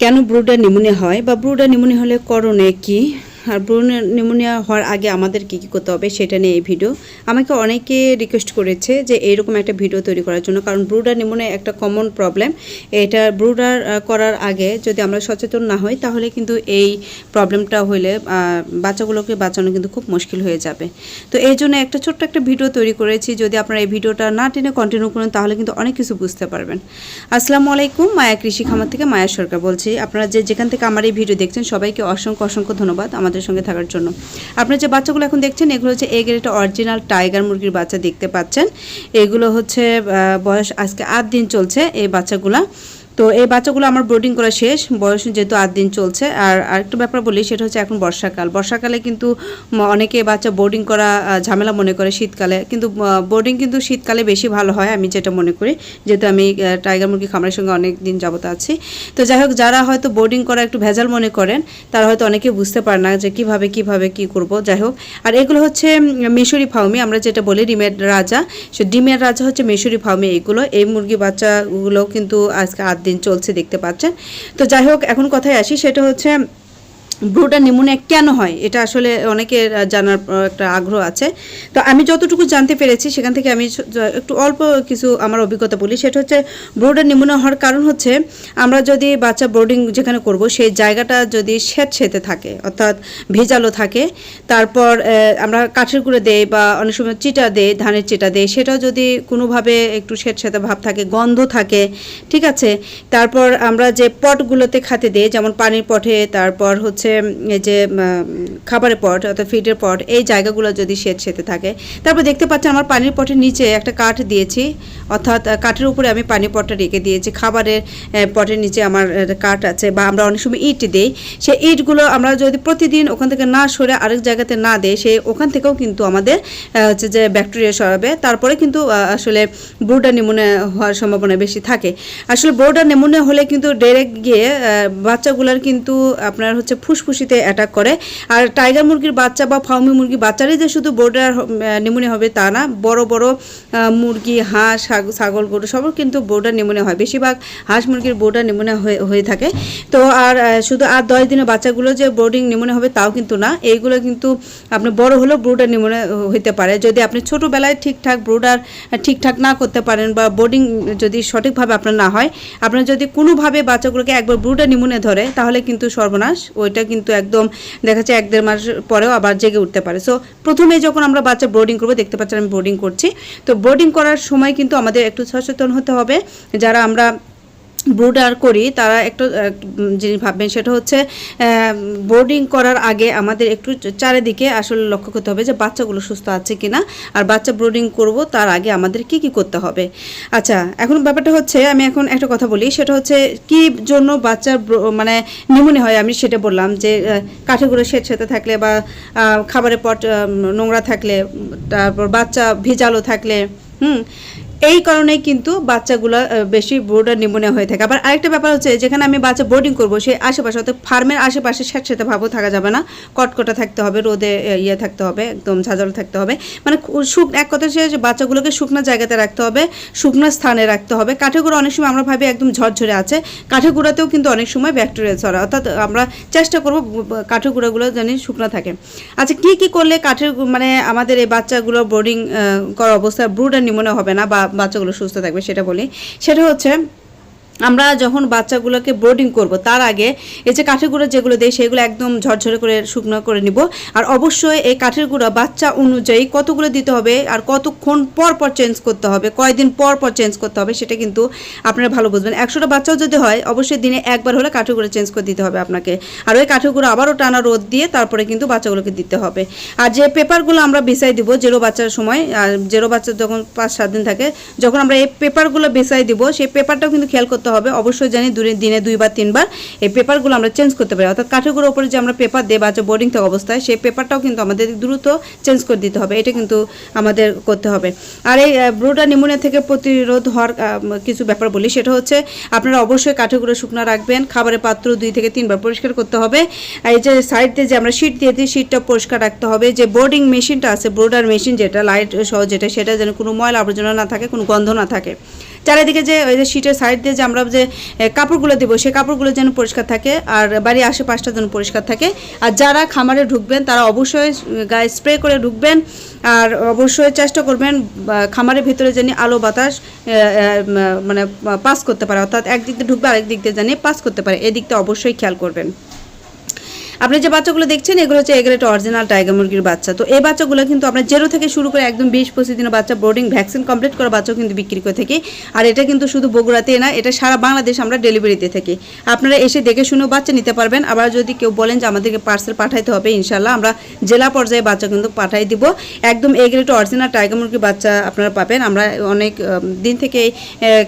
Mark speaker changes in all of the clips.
Speaker 1: কেন ব্রুডা নিমুনে হয় বা ব্রুডা নিমুনে হলে করণে কি? আর ব্রুডার নিউমোনিয়া হওয়ার আগে আমাদের কী কী করতে হবে সেটা নিয়ে এই ভিডিও আমাকে অনেকে রিকোয়েস্ট করেছে যে এইরকম একটা ভিডিও তৈরি করার জন্য, কারণ ব্রুডার নিউমোনিয়া একটা কমন প্রবলেম এটা ব্রুডার করার আগে যদি আমরা সচেতন না হই, তাহলে কিন্তু এই প্রবলেমটা হলে বাচ্চাগুলোকে বাঁচানো কিন্তু খুব মুশকিল হয়ে যাবে। তো এই জন্য একটা ছোট্ট একটা ভিডিও তৈরি করেছি। যদি আপনারা এই ভিডিওটা না টেনে কন্টিনিউ করেন, তাহলে কিন্তু অনেক কিছু বুঝতে পারবেন। আসসালামু আলাইকুম, মায়া কৃষি খামার থেকে মায়া সরকার বলছি। আপনারা যে যেখান থেকে আমার এই ভিডিও দেখছেন, সবাইকে অসংখ্য অসংখ্য ধন্যবাদ। আমাদের সঙ্গে থাকার জন্য। আপনারা যে বাচ্চাগুলো এখন দেখছেন, এগুলো হচ্ছে এ গ্রেড অরিজিনাল টাইগার মুরগির বাচ্চা দেখতে পাচ্ছেন। এগুলো হচ্ছে বয়স আজকে আট দিন চলছে এই বাচ্চাগুলা। তো এই বাচ্চাগুলো আমার ব্রোডিং করা শেষ, বয়স যেহেতু আট দিন চলছে। আর আরেকটা ব্যাপার বলি, সেটা হচ্ছে এখন বর্ষাকাল। বর্ষাকালে কিন্তু অনেকে বাচ্চা বোর্ডিং করা ঝামেলা মনে করে শীতকালে। কিন্তু বোর্ডিং কিন্তু শীতকালে বেশি ভালো হয়, আমি যেটা মনে করি। যেহেতু আমি টাইগার মুরগি খামারের সঙ্গে অনেক দিন যাবত আছি। তো যাই হোক, যারা হয়তো বোর্ডিং করা একটু ভেজাল মনে করেন, তারা হয়তো অনেকে বুঝতে পারে না যে কীভাবে কীভাবে কি করব। যাই হোক, আর এগুলো হচ্ছে মিশরি ফাউমি, আমরা যেটা বলি ডিমের রাজা। সে ডিমের রাজা হচ্ছে মিশরি ফাউমি এগুলো। এই মুরগি বাচ্চাগুলো কিন্তু আজকে আট দিন চলছে দেখতে পাচ্ছেন। তো যাই হোক এখন কথায় আসি সেটা হচ্ছে ব্রুডার নিউমোনিয়া কেন হয়? এটা আসলে অনেকের জানার একটা আগ্রহ আছে। তো আমি যতটুকু জানতে পেরেছি, সেখান থেকে আমি একটু অল্প কিছু আমার অভিজ্ঞতা বলি। সেটা হচ্ছে ব্রুডার নিউমোনিয়া হওয়ার কারণ হচ্ছে, আমরা যদি বাচ্চা বোর্ডিং যেখানে করব, সেই জায়গাটা যদি সেট সেতে থাকে, অর্থাৎ ভেজালো থাকে, তারপর আমরা কাঠের গুঁড়ো দেই বা অনেক সময় চিটা দেই, ধানের চিটা দেই, সেটাও যদি কোনোভাবে একটু সেট সেতে ভাব থাকে, গন্ধ থাকে, ঠিক আছে? তারপর আমরা যে পটগুলোতে খাতে দিই, যেমন পানির পটে, তারপর হচ্ছে এই যে খাবারের পট অর্থাৎ ফিডের পট, এই জায়গাগুলো যদি সেট সেতে থাকে। তারপর দেখতে পাচ্ছেন আমার পানির পটের নিচে একটা কাঠ দিয়েছি। অর্থাৎ কাঠের উপরে আমি পানির পটটা রেখে দিয়েছি। খাবারের পটের নিচে আমার কাঠ আছে বা আমরা অনেক সময় ইট দিই। সেই ইটগুলো আমরা যদি প্রতিদিন ওখান থেকে না সরে আরেক জায়গাতে না দেয় সে ওখান থেকেও কিন্তু আমাদের হচ্ছে যে ব্যাকটেরিয়া সরাবে তারপরে কিন্তু আসলে ব্রুডার নিমোনিয়া হওয়ার সম্ভাবনা বেশি থাকে। আসলে ব্রুডার নিমোনিয়া হলে কিন্তু ডাইরেক্ট গিয়ে বাচ্চাগুলোর কিন্তু আপনার হচ্ছে ফুসফুসিতে অ্যাটাক করে। আর টাইগার মুরগির বাচ্চা বা ফাউমি মুরগির বাচ্চারই যে শুধু বোর্ডার নিমোনিয়া হবে তা না। বড় বড় মুরগি, হাঁস ছাগল, গরু সবও কিন্তু বোর্ডার নিমোনিয়া হয়। বেশিরভাগ হাঁস মুরগির বোর্ডার নিমোনিয়া হয়ে থাকে। তো আর শুধু আর দশ দিনের বাচ্চাগুলো যে বোর্ডিং নিমোনিয়া হবে তাও কিন্তু না। এইগুলো কিন্তু আপনি বড় হলেও ব্রুডার নিমোনিয়া হইতে পারে। যদি আপনি ছোটোবেলায় ঠিকঠাক ব্রুডার ঠিকঠাক না করতে পারেন বা বোর্ডিং যদি সঠিকভাবে আপনার না হয়, আপনার যদি কোনোভাবে বাচ্চাগুলোকে একবার ব্রুডার নিমোনিয়া ধরে, তাহলে কিন্তু সর্বনাশ। ওইটা কিন্তু একদম দেখা যাচ্ছে এক দেড় মাস পরেও আবার জেগে উঠতে পারে। সো প্রথমে যখন আমরা বাচ্চা বোর্ডিং করব, দেখতে পাচ্ছেন আমি বোর্ডিং করছি। তো বোর্ডিং করার সময় কিন্তু আমাদের একটু সচেতন হতে হবে। যারা আমরা ব্রুডার করি, তারা একটু যিনি ভাববেন, সেটা হচ্ছে বোর্ডিং করার আগে আমাদের একটু চারিদিকে আসলে লক্ষ্য করতে হবে যে বাচ্চাগুলো সুস্থ আছে কিনা, আর বাচ্চা ব্রুডিং করব, তার আগে আমাদের কি কি করতে হবে। আচ্ছা এখন ব্যাপারটা হচ্ছে, আমি এখন একটা কথা বলি, সেটা হচ্ছে, কি জন্য বাচ্চার মানে নিমোনিয়া হয়, আমি সেটা বললাম যে কাঠেগুলো সেট সেতে থাকলে বা খাবারের পট নোংরা থাকলে তারপর বাচ্চা ভেজালো থাকলে, হুম এই কারণেই কিন্তু বাচ্চাগুলো বেশি বোর্ডার নিমোনিয়া হয়ে থাকে। আবার আরেকটা ব্যাপার হচ্ছে, যেখানে আমি বাচ্চা বোর্ডিং করব, সেই আশেপাশে, অর্থাৎ ফার্মের আশেপাশে স্যাঁতস্যাঁতে ভাবও থাকা যাবে না। কটকটা থাকতে হবে, রোদে ইয়ে থাকতে হবে, একদম ঝাঁঝালো থাকতে হবে। মানে শুক, এক কথা সে বাচ্চাগুলোকে শুকনো জায়গাতে রাখতে হবে, শুকনো স্থানে রাখতে হবে। কাঠে গুঁড়ো অনেক সময় আমরা ভাবি একদম ঝরঝরে আছে। কাঠে গুঁড়াতেও কিন্তু অনেক সময় ব্যাকটেরিয়া ছড়া অর্থাৎ আমরা চেষ্টা করব কাঠের গুঁড়োগুলো যেন শুকনো থাকে। আচ্ছা কি কি করলে কাঠের মানে আমাদের এই বাচ্চাগুলো বোর্ডিং করা অবস্থায় ব্রুডার নিমোনিয়া হবে না বা বাচ্চাগুলো সুস্থ থাকবে সেটা বলি। সেটা হচ্ছে আমরা যখন বাচ্চাগুলোকে বোর্ডিং করব, তার আগে এই যে কাঠের গুঁড়ো যেগুলো দেয় সেগুলো একদম ঝরঝরে করে শুকনো করে নিব। আর অবশ্যই এই কাঠের গুঁড়ো বাচ্চা অনুযায়ী কতগুলো দিতে হবে আর কতক্ষণ পর পর চেঞ্জ করতে হবে, কয়দিন পর পর চেঞ্জ করতে হবে, সেটা কিন্তু আপনারা ভালো বুঝবেন। একশোটা বাচ্চাও যদি হয়, অবশ্যই দিনে একবার হলে কাঠের গুঁড়ো চেঞ্জ করে দিতে হবে আপনাকে। আর ওই কাঠের গুঁড়ো আবারও টানা রোদ দিয়ে তারপরে কিন্তু বাচ্চাগুলোকে দিতে হবে। আর যে পেপারগুলো আমরা বিছাই দিব জেরো বাচ্চার সময়, আর জেরো বাচ্চা যখন পাঁচ সাত দিন থাকে, যখন আমরা এই পেপারগুলো বিছাই দিব, সেই পেপারটাও কিন্তু খেয়াল করতে হবে। অবশ্যই জানি দিনে দুইবার তিনবার এই পেপারগুলো আমরা চেঞ্জ করতে পারি। অর্থাৎ কাঠেরগুলোর উপরে যে আমরা পেপার দেই বাচ্চা বোর্ডিং থাকা অবস্থায়, সেই পেপারটাও কিন্তু আমাদের দ্রুত চেঞ্জ করে দিতে হবে। এটা কিন্তু আমাদের করতে হবে। আর এই ব্রুডা নিমোনিয়া থেকে প্রতিরোধ হওয়ার কিছু ব্যাপার বলি। সেটা হচ্ছে আপনারা অবশ্যই কাঠেগুলো শুকনো রাখবেন। খাবারের পাত্র দুই থেকে তিনবার পরিষ্কার করতে হবে। এই যে সাইড দিয়ে যে আমরা শীট দিয়ে দিই শীটটা পরিষ্কার রাখতে হবে। যে বোর্ডিং মেশিনটা আছে ব্রোডার মেশিন যেটা লাইট সহ যেটা, সেটা যেন কোনো ময়লা আবর্জনা না থাকে, কোনো গন্ধ না থাকে। চারিদিকে যে ওই যে শীটের সাইড দিয়ে যে আমরা যে কাপড়গুলো দেবো সেই কাপড়গুলো যেন পরিষ্কার থাকে আর বাড়ির আশেপাশটা যেন পরিষ্কার থাকে। আর যারা খামারে ঢুকবেন, তারা অবশ্যই গায়ে স্প্রে করে ঢুকবেন আর অবশ্যই চেষ্টা করবেন খামারের ভিতরে যেন আলো বাতাস মানে পাস করতে পারে। অর্থাৎ একদিক দিয়ে ঢুকবে আরেক দিক দিয়ে জানি পাস করতে পারে। এই দিকটা অবশ্যই খেয়াল করবেন। আপনি যে বাচ্চাগুলো দেখছেন এগুলো হচ্ছে এগুলো একটা অরিজিনাল টাইগার মুরগির বাচ্চা। তো এই বাচ্চাগুলো কিন্তু আমরা জেরো থেকে শুরু করে একদম বিশ পঁচিশ দিনের বাচ্চা বোর্ডিং ভ্যাকসিন কমপ্লিট করা বাচ্চাও কিন্তু বিক্রি করে থাকি। আর এটা কিন্তু শুধু বগুড়াতে না এটা সারা বাংলাদেশ আমরা ডেলিভারি দিয়ে থাকি। আপনারা এসে দেখে শুনেও বাচ্চা নিতে পারবেন। আবার যদি কেউ বলেন যে আমাদেরকে পার্সেল পাঠাইতে হবে ইনশাল্লাহ আমরা জেলা পর্যায়ে বাচ্চা কিন্তু পাঠাই দিব। একদম এই গ্রেড অরিজিনাল টাইগার মুরগির বাচ্চা আপনারা পাবেন। আমরা অনেক দিন থেকে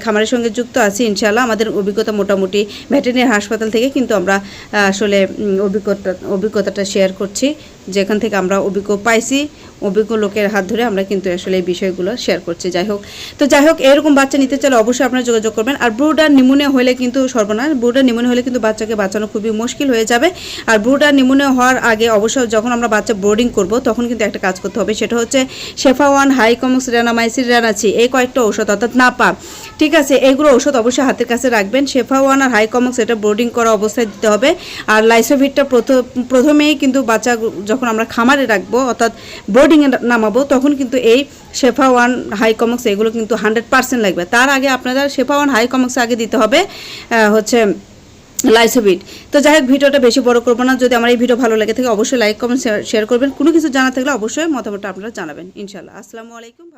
Speaker 1: খামারের সঙ্গে যুক্ত আছি ইনশাল্লাহ আমাদের অভিজ্ঞতা মোটামুটি ভেটেরিনারি হাসপাতাল থেকে কিন্তু আমরা আসলে উম, অভিজ্ঞতা অভিজ্ঞতাটা শেয়ার করছি। যেখান থেকে আমরা অভিজ্ঞ পাইছি, অভিজ্ঞ লোকের হাত ধরে আমরা কিন্তু আসলে এই বিষয়গুলো শেয়ার করছি। যাই হোক, তো যাই হোক, এরকম বাচ্চা নিতে চাইলে অবশ্যই আপনারা যোগাযোগ করবেন। আর ব্রুডার নিমোনিয়া হলে কিন্তু সর্বনাশ ব্রুডার নিমোনিয়া হলে কিন্তু বাচ্চাকে বাঁচানো খুবই মুশকিল হয়ে যাবে। আর ব্রুডার নিমোনিয়া হওয়ার আগে অবশ্যই যখন আমরা বাচ্চা বোর্ডিং করব, তখন কিন্তু একটা কাজ করতে হবে, সেটা হচ্ছে শেফা ওয়ান হাইকমক্স রেনামাইসিন রেনাচি এই কয়েকটা ঔষধ, অর্থাৎ নাপা। ঠিক আছে এইগুলো ঔষধ অবশ্যই হাতের কাছে রাখবেন। শেফা ওয়ান আর হাইকমক্স এটা বোর্ডিং করা অবস্থায় দিতে হবে। আর লাইসোভিটটা প্রথম প্রথমেই কিন্তু বাচ্চা যখন আমরা খামারে রাখব, অর্থাৎ বোর্ডিংয়ে নামাবো, তখন কিন্তু এই শেফা ওয়ান হাই কমক্স এগুলো কিন্তু হান্ড্রেড পার্সেন্ট লাগবে। তার আগে আপনাদের শেফা ওয়ান হাই কমক্স আগে দিতে হবে হচ্ছে লাইসোভিট তো যাই হোক, ভিডিওটা বেশি বড় করব না। যদি আমার এই ভিডিও ভালো লাগে থাকে, অবশ্যই লাইক কমেন্ট শেয়ার করবেন। কোনো কিছু জানা থাকলে অবশ্যই মতামতটা আপনারা জানাবেন। ইনশাল্লাহ আসসালামু আলাইকুম।